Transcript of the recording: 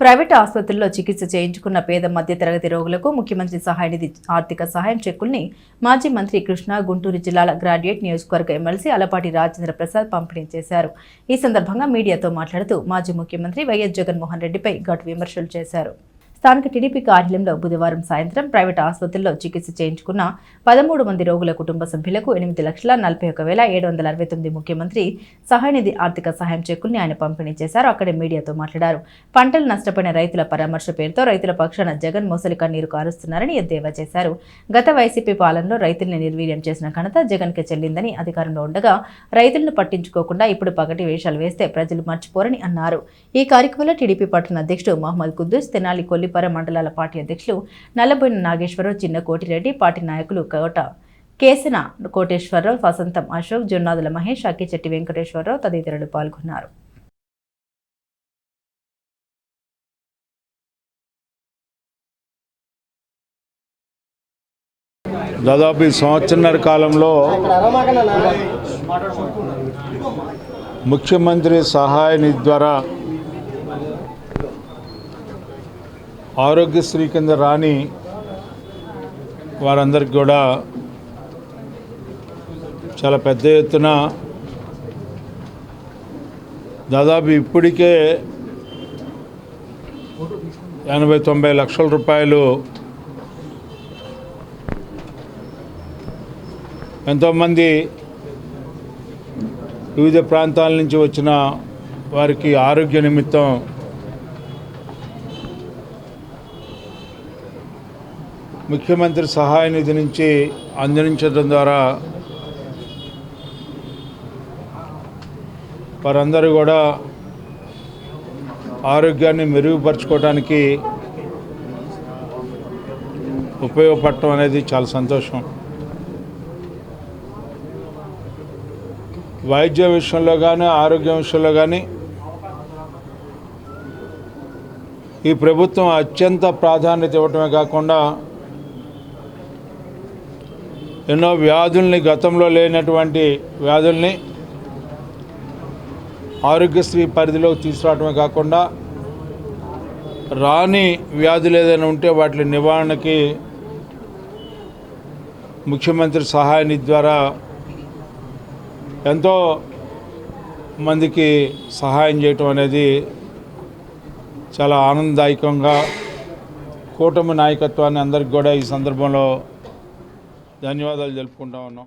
Private ఆసుపత్రుల్లో చికిత్స చేయించుకున్న పేద మధ్యతరగతి రోగులకు ముఖ్యమంత్రి సహాయ నిధి ఆర్థిక సహాయం చెక్కుల్ని మాజీ మంత్రి కృష్ణ గుంటూరు జిల్లాల గ్రాడ్యుయేట్ నియోజకవర్గ ఎమ్మెల్సీ అలపాటి రాజేంద్ర ప్రసాద్ పంపిణీ చేశారు. ఈ సందర్భంగా మీడియాతో మాట్లాడుతూ మాజీ ముఖ్యమంత్రి వైఎస్ జగన్మోహన్ రెడ్డిపై ఘాటు విమర్శలు చేశారు. స్థానిక టీడీపీ కార్యాలయంలో బుధవారం సాయంత్రం ప్రైవేట్ ఆసుపత్రిలో చికిత్స చేయించుకున్న పదమూడు మంది రోగుల కుటుంబ సభ్యులకు ఎనిమిది లక్షల నలభై ఒక వేల ఏడు వందల అరవై తొమ్మిది ముఖ్యమంత్రి సహాయనిధి ఆర్థిక సహాయం చెక్కుల్ని ఆయన పంపిణీ చేశారు. అక్కడ మీడియాతో మాట్లాడారు. పంటలు నష్టపోయిన రైతుల పరామర్శ పేరుతో రైతుల పక్షాన జగన్ మొసలి కన్నీరు కారుస్తున్నారని ఎద్దేవా చేశారు. గత వైసీపీ పాలనలో రైతుల్ని నిర్వీర్యం చేసిన ఘనత జగన్కే చెల్లిందని అధికారంలో ఉండగా రైతులను పట్టించుకోకుండా ఇప్పుడు పగటి వేషాలు వేస్తే ప్రజలు మర్చిపోరని అన్నారు. ఈ కార్యక్రమంలో టీడీపీ పట్టణ అధ్యక్షుడు మహమ్మద్ కుద్దూస్ తెనాలి కొల్లిపర మండలాల పార్టీ అధ్యక్షులు నల్లబోయిన నాగేశ్వరరావు చిన్న కోటిరెడ్డి పార్టీ నాయకులు కోట కేసన కోటేశ్వరరావు వసంతం అశోక్ జొన్నాదుల మహేష్ అక్కిచెట్టి వెంకటేశ్వరరావు తదితరులు పాల్గొన్నారు. దాదాపు ఈ సంవత్సరన్నర కాలంలో ముఖ్యమంత్రి సహాయ నిధి ద్వారా ఆరోగ్యశ్రీ కింద రాని వారందరికీ కూడా చాలా పెద్ద ఎత్తున దాదాపు ఇప్పటికే ఎనభై తొంభై లక్షల రూపాయలు ఎంతోమంది వివిధ ప్రాంతాల నుంచి వచ్చిన వారికి ఆరోగ్య నిమిత్తం ముఖ్యమంత్రి సహాయ నిధి నుంచి అందించడం ద్వారా వారందరూ కూడా ఆరోగ్యాన్ని మెరుగుపరచుకోవడానికి ఉపయోగపడటం అనేది చాలా సంతోషం. వైద్య విషయంలో కానీ ఆరోగ్య విషయంలో కానీ ఈ ప్రభుత్వం అత్యంత ప్రాధాన్యత ఇవ్వటమే కాకుండా ఎన్నో వ్యాధుల్ని గతంలో లేనటువంటి వ్యాధుల్ని ఆరోగ్యశ్రీ పరిధిలోకి తీసుకురావడమే కాకుండా రాని వ్యాధులు ఏదైనా ఉంటే వాటి నివారణకి ముఖ్యమంత్రి సహాయ నిధి ద్వారా ఎంతో మందికి సహాయం చేయటం అనేది చాలా ఆనందదాయకంగా కూటమి నాయకత్వాన్ని అందరికి కూడా ఈ సందర్భంలో ధన్యవాదాలు తెలుపుకుంటా ఉన్నాం.